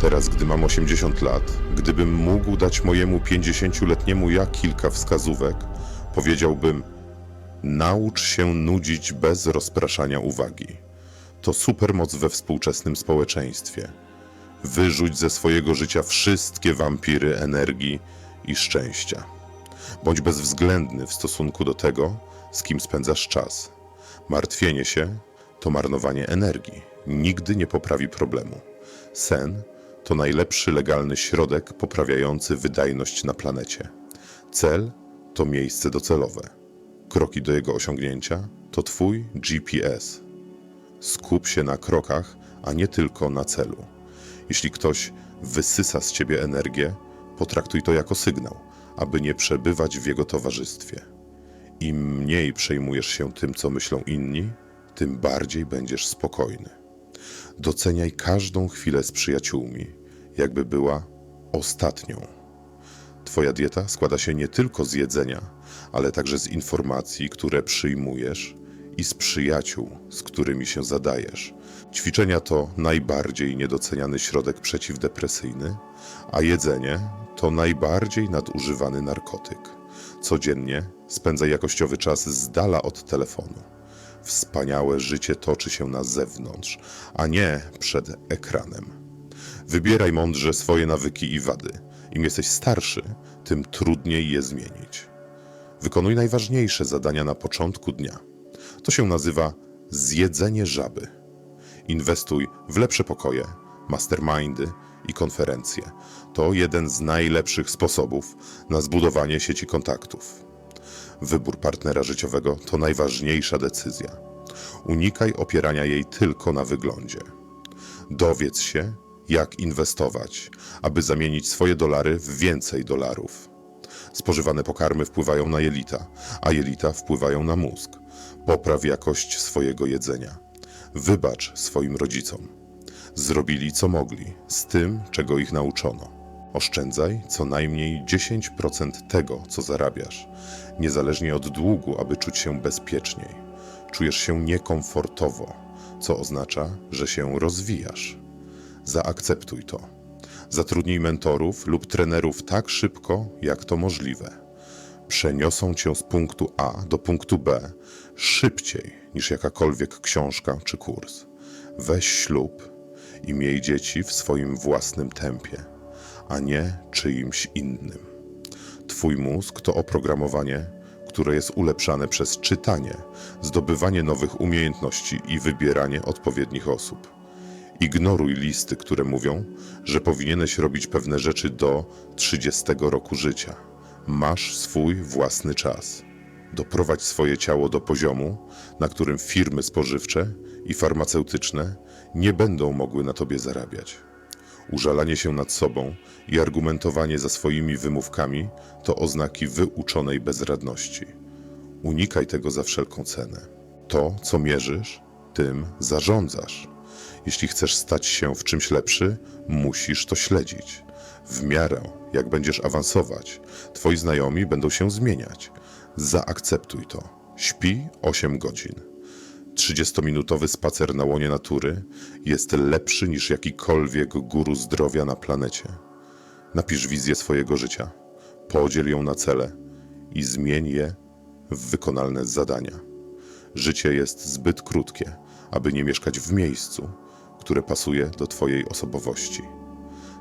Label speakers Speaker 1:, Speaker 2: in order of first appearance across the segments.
Speaker 1: Teraz, gdy mam 80 lat, gdybym mógł dać mojemu 50-letniemu ja kilka wskazówek, powiedziałbym: Naucz się nudzić bez rozpraszania uwagi. To supermoc we współczesnym społeczeństwie. Wyrzuć ze swojego życia wszystkie wampiry energii i szczęścia. Bądź bezwzględny w stosunku do tego, z kim spędzasz czas. Martwienie się to marnowanie energii. Nigdy nie poprawi problemu. Sen to najlepszy legalny środek poprawiający wydajność na planecie. Cel to miejsce docelowe. Kroki do jego osiągnięcia to Twój GPS. Skup się na krokach, a nie tylko na celu. Jeśli ktoś wysysa z ciebie energię, potraktuj to jako sygnał, aby nie przebywać w jego towarzystwie. Im mniej przejmujesz się tym, co myślą inni, tym bardziej będziesz spokojny. Doceniaj każdą chwilę z przyjaciółmi, jakby była ostatnią. Twoja dieta składa się nie tylko z jedzenia, ale także z informacji, które przyjmujesz i z przyjaciół, z którymi się zadajesz. Ćwiczenia to najbardziej niedoceniany środek przeciwdepresyjny, a jedzenie to najbardziej nadużywany narkotyk. Codziennie spędzaj jakościowy czas z dala od telefonu. Wspaniałe życie toczy się na zewnątrz, a nie przed ekranem. Wybieraj mądrze swoje nawyki i wady. Im jesteś starszy, tym trudniej je zmienić. Wykonuj najważniejsze zadania na początku dnia. To się nazywa zjedzenie żaby. Inwestuj w lepsze pokoje, mastermindy i konferencje. To jeden z najlepszych sposobów na zbudowanie sieci kontaktów. Wybór partnera życiowego to najważniejsza decyzja. Unikaj opierania jej tylko na wyglądzie. Dowiedz się, jak inwestować, aby zamienić swoje dolary w więcej dolarów. Spożywane pokarmy wpływają na jelita, a jelita wpływają na mózg. Popraw jakość swojego jedzenia. Wybacz swoim rodzicom. Zrobili co mogli z tym, czego ich nauczono. Oszczędzaj co najmniej 10% tego, co zarabiasz, niezależnie od długu, aby czuć się bezpieczniej. Czujesz się niekomfortowo, co oznacza, że się rozwijasz. Zaakceptuj to. Zatrudnij mentorów lub trenerów tak szybko, jak to możliwe. Przeniosą cię z punktu A do punktu B szybciej niż jakakolwiek książka czy kurs. Weź ślub i miej dzieci w swoim własnym tempie, a nie czyimś innym. Twój mózg to oprogramowanie, które jest ulepszane przez czytanie, zdobywanie nowych umiejętności i wybieranie odpowiednich osób. Ignoruj listy, które mówią, że powinieneś robić pewne rzeczy do 30 roku życia. Masz swój własny czas. Doprowadź swoje ciało do poziomu, na którym firmy spożywcze i farmaceutyczne nie będą mogły na tobie zarabiać. Użalanie się nad sobą i argumentowanie za swoimi wymówkami to oznaki wyuczonej bezradności. Unikaj tego za wszelką cenę. To, co mierzysz, tym zarządzasz. Jeśli chcesz stać się w czymś lepszy, musisz to śledzić. W miarę, jak będziesz awansować, twoi znajomi będą się zmieniać. Zaakceptuj to. Śpi 8 godzin. 30-minutowy spacer na łonie natury jest lepszy niż jakikolwiek guru zdrowia na planecie. Napisz wizję swojego życia, podziel ją na cele i zmień je w wykonalne zadania. Życie jest zbyt krótkie, aby nie mieszkać w miejscu, które pasuje do Twojej osobowości.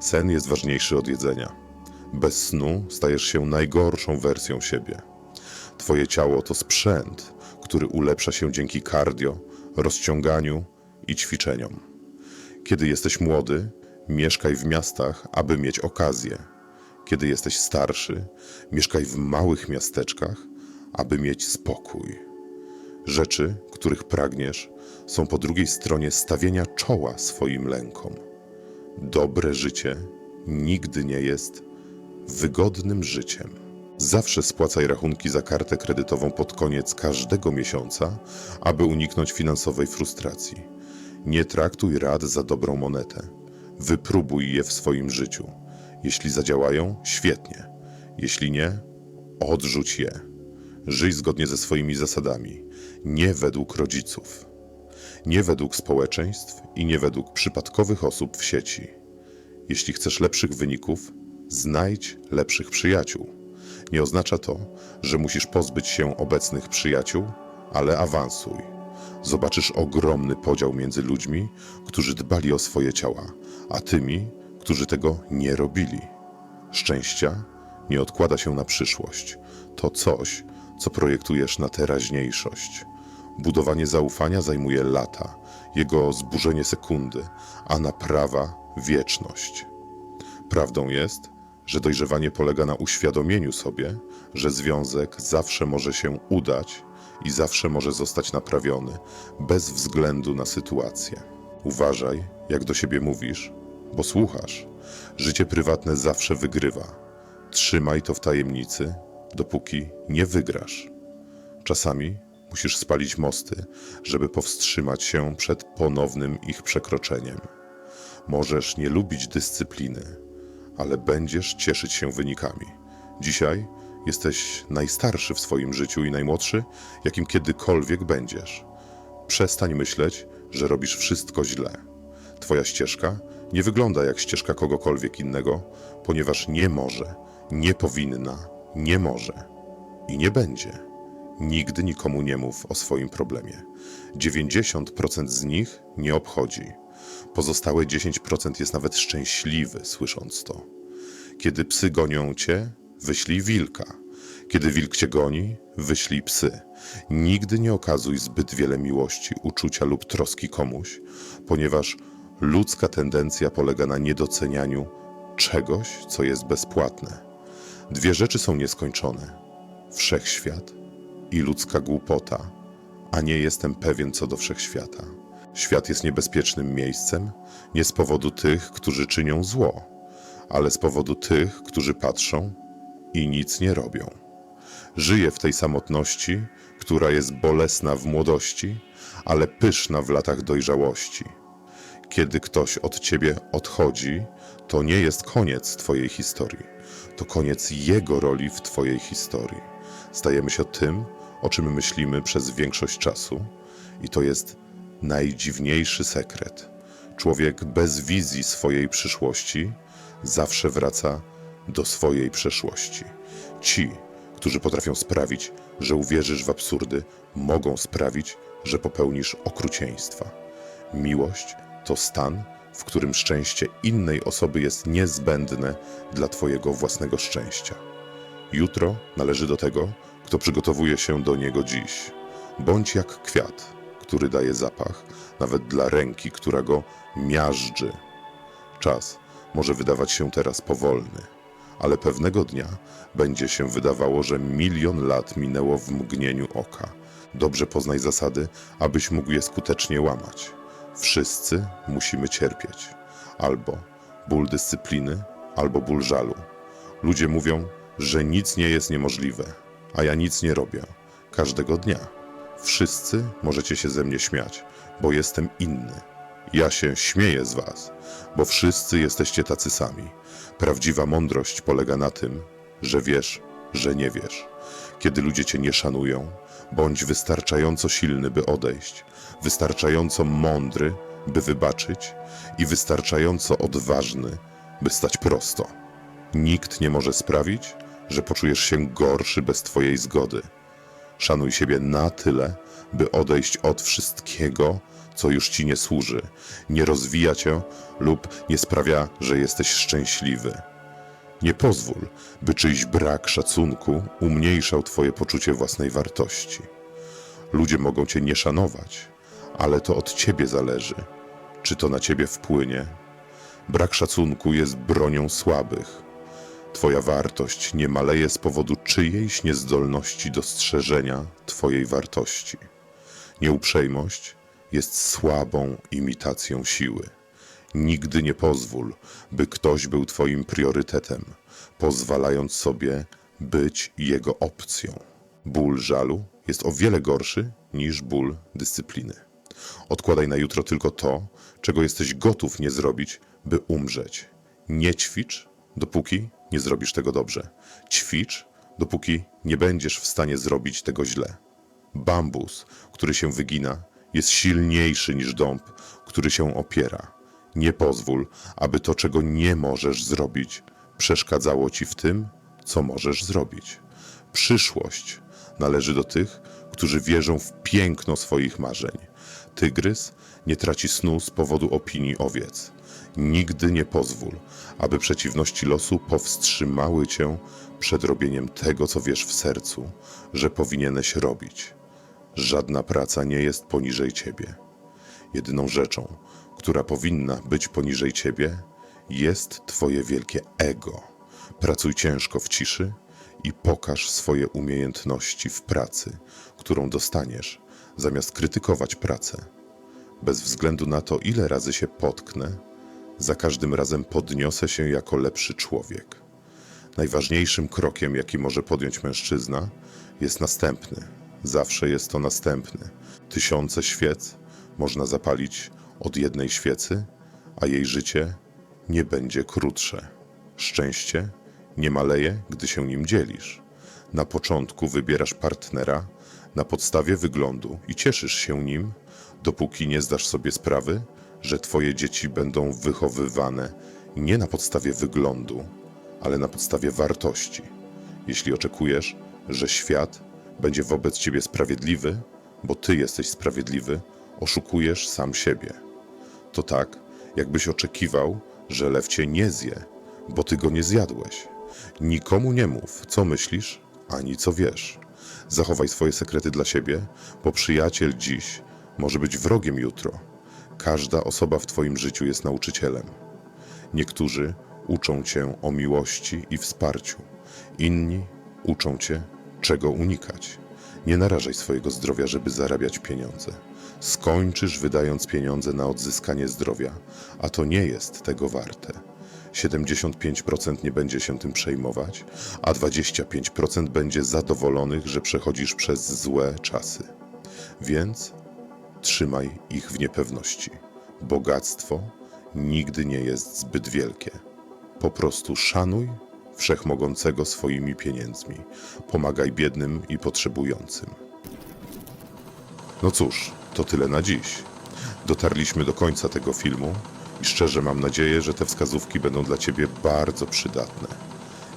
Speaker 1: Sen jest ważniejszy od jedzenia. Bez snu stajesz się najgorszą wersją siebie. Twoje ciało to sprzęt, który ulepsza się dzięki cardio, rozciąganiu i ćwiczeniom. Kiedy jesteś młody, mieszkaj w miastach, aby mieć okazję. Kiedy jesteś starszy, mieszkaj w małych miasteczkach, aby mieć spokój. Rzeczy, których pragniesz, są po drugiej stronie stawienia czoła swoim lękom. Dobre życie nigdy nie jest wygodnym życiem. Zawsze spłacaj rachunki za kartę kredytową pod koniec każdego miesiąca, aby uniknąć finansowej frustracji. Nie traktuj rad za dobrą monetę. Wypróbuj je w swoim życiu. Jeśli zadziałają, świetnie. Jeśli nie, odrzuć je. Żyj zgodnie ze swoimi zasadami, nie według rodziców, nie według społeczeństw i nie według przypadkowych osób w sieci. Jeśli chcesz lepszych wyników, znajdź lepszych przyjaciół. Nie oznacza to, że musisz pozbyć się obecnych przyjaciół, ale awansuj. Zobaczysz ogromny podział między ludźmi, którzy dbali o swoje ciała, a tymi, którzy tego nie robili. Szczęścia nie odkłada się na przyszłość. To coś, co projektujesz na teraźniejszość. Budowanie zaufania zajmuje lata, jego zburzenie sekundy, a naprawa wieczność. Prawdą jest, że dojrzewanie polega na uświadomieniu sobie, że związek zawsze może się udać i zawsze może zostać naprawiony, bez względu na sytuację. Uważaj, jak do siebie mówisz, bo słuchasz. Życie prywatne zawsze wygrywa. Trzymaj to w tajemnicy, dopóki nie wygrasz. Czasami musisz spalić mosty, żeby powstrzymać się przed ponownym ich przekroczeniem. Możesz nie lubić dyscypliny, ale będziesz cieszyć się wynikami. Dzisiaj jesteś najstarszy w swoim życiu i najmłodszy, jakim kiedykolwiek będziesz. Przestań myśleć, że robisz wszystko źle. Twoja ścieżka nie wygląda jak ścieżka kogokolwiek innego, ponieważ nie może, nie powinna, nie może i nie będzie. Nigdy nikomu nie mów o swoim problemie. 90% z nich nie obchodzi. Pozostałe 10% jest nawet szczęśliwy, słysząc to. Kiedy psy gonią cię, wyślij wilka. Kiedy wilk cię goni, wyślij psy. Nigdy nie okazuj zbyt wiele miłości, uczucia lub troski komuś, ponieważ ludzka tendencja polega na niedocenianiu czegoś, co jest bezpłatne. Dwie rzeczy są nieskończone: wszechświat i ludzka głupota, a nie jestem pewien co do wszechświata. Świat jest niebezpiecznym miejscem nie z powodu tych, którzy czynią zło, ale z powodu tych, którzy patrzą i nic nie robią. Żyję w tej samotności, która jest bolesna w młodości, ale pyszna w latach dojrzałości. Kiedy ktoś od ciebie odchodzi, to nie jest koniec twojej historii, to koniec jego roli w twojej historii. Stajemy się tym, o czym myślimy przez większość czasu, i to jest najdziwniejszy sekret. Człowiek bez wizji swojej przyszłości zawsze wraca do swojej przeszłości. Ci, którzy potrafią sprawić, że uwierzysz w absurdy, mogą sprawić, że popełnisz okrucieństwa. Miłość to stan, w którym szczęście innej osoby jest niezbędne dla Twojego własnego szczęścia. Jutro należy do tego, kto przygotowuje się do niego dziś. Bądź jak kwiat, który daje zapach, nawet dla ręki, która go miażdży. Czas może wydawać się teraz powolny, ale pewnego dnia będzie się wydawało, że milion lat minęło w mgnieniu oka. Dobrze poznaj zasady, abyś mógł je skutecznie łamać. Wszyscy musimy cierpieć. Albo ból dyscypliny, albo ból żalu. Ludzie mówią, że nic nie jest niemożliwe, a ja nic nie robię. Każdego dnia. Wszyscy możecie się ze mnie śmiać, bo jestem inny. Ja się śmieję z was, bo wszyscy jesteście tacy sami. Prawdziwa mądrość polega na tym, że wiesz, że nie wiesz. Kiedy ludzie cię nie szanują, bądź wystarczająco silny, by odejść, wystarczająco mądry, by wybaczyć i wystarczająco odważny, by stać prosto. Nikt nie może sprawić, że poczujesz się gorszy bez twojej zgody. Szanuj siebie na tyle, by odejść od wszystkiego, co już ci nie służy, nie rozwija cię lub nie sprawia, że jesteś szczęśliwy. Nie pozwól, by czyjś brak szacunku umniejszał twoje poczucie własnej wartości. Ludzie mogą cię nie szanować, ale to od ciebie zależy, czy to na ciebie wpłynie. Brak szacunku jest bronią słabych. Twoja wartość nie maleje z powodu czyjejś niezdolności dostrzeżenia Twojej wartości. Nieuprzejmość jest słabą imitacją siły. Nigdy nie pozwól, by ktoś był Twoim priorytetem, pozwalając sobie być jego opcją. Ból żalu jest o wiele gorszy niż ból dyscypliny. Odkładaj na jutro tylko to, czego jesteś gotów nie zrobić, by umrzeć. Nie ćwicz, dopóki nie zrobisz tego dobrze. Ćwicz, dopóki nie będziesz w stanie zrobić tego źle. Bambus, który się wygina, jest silniejszy niż dąb, który się opiera. Nie pozwól, aby to, czego nie możesz zrobić, przeszkadzało ci w tym, co możesz zrobić. Przyszłość należy do tych, którzy wierzą w piękno swoich marzeń. Tygrys nie traci snu z powodu opinii owiec. Nigdy nie pozwól, aby przeciwności losu powstrzymały cię przed robieniem tego, co wiesz w sercu, że powinieneś robić. Żadna praca nie jest poniżej ciebie. Jedyną rzeczą, która powinna być poniżej ciebie, jest twoje wielkie ego. Pracuj ciężko w ciszy i pokaż swoje umiejętności w pracy, którą dostaniesz, zamiast krytykować pracę. Bez względu na to, ile razy się potknę, za każdym razem podniosę się jako lepszy człowiek. Najważniejszym krokiem, jaki może podjąć mężczyzna, jest następny. Zawsze jest to następny. Tysiące świec można zapalić od jednej świecy, a jej życie nie będzie krótsze. Szczęście nie maleje, gdy się nim dzielisz. Na początku wybierasz partnera na podstawie wyglądu i cieszysz się nim, dopóki nie zdasz sobie sprawy, że twoje dzieci będą wychowywane nie na podstawie wyglądu, ale na podstawie wartości. Jeśli oczekujesz, że świat będzie wobec ciebie sprawiedliwy, bo ty jesteś sprawiedliwy, oszukujesz sam siebie. To tak, jakbyś oczekiwał, że lew cię nie zje, bo ty go nie zjadłeś. Nikomu nie mów, co myślisz, ani co wiesz. Zachowaj swoje sekrety dla siebie, bo przyjaciel dziś może być wrogiem jutro. Każda osoba w twoim życiu jest nauczycielem. Niektórzy uczą cię o miłości i wsparciu, inni uczą cię, czego unikać. Nie narażaj swojego zdrowia, żeby zarabiać pieniądze. Skończysz wydając pieniądze na odzyskanie zdrowia, a to nie jest tego warte. 75% nie będzie się tym przejmować, a 25% będzie zadowolonych, że przechodzisz przez złe czasy. Więc trzymaj ich w niepewności. Bogactwo nigdy nie jest zbyt wielkie. Po prostu szanuj wszechmogącego swoimi pieniędzmi. Pomagaj biednym i potrzebującym. No cóż, to tyle na dziś. Dotarliśmy do końca tego filmu i szczerze mam nadzieję, że te wskazówki będą dla Ciebie bardzo przydatne.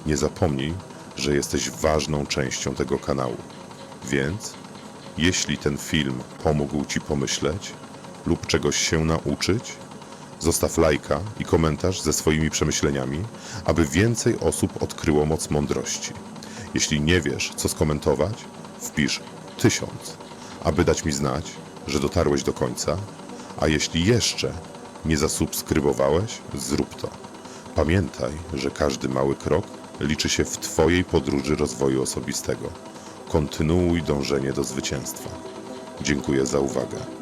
Speaker 1: Nie zapomnij, że jesteś ważną częścią tego kanału. Więc, jeśli ten film pomógł Ci pomyśleć lub czegoś się nauczyć, zostaw lajka i komentarz ze swoimi przemyśleniami, aby więcej osób odkryło moc mądrości. Jeśli nie wiesz, co skomentować, wpisz tysiąc, aby dać mi znać, że dotarłeś do końca, a jeśli jeszcze nie zasubskrybowałeś, zrób to. Pamiętaj, że każdy mały krok liczy się w Twojej podróży rozwoju osobistego. Kontynuuj dążenie do zwycięstwa. Dziękuję za uwagę.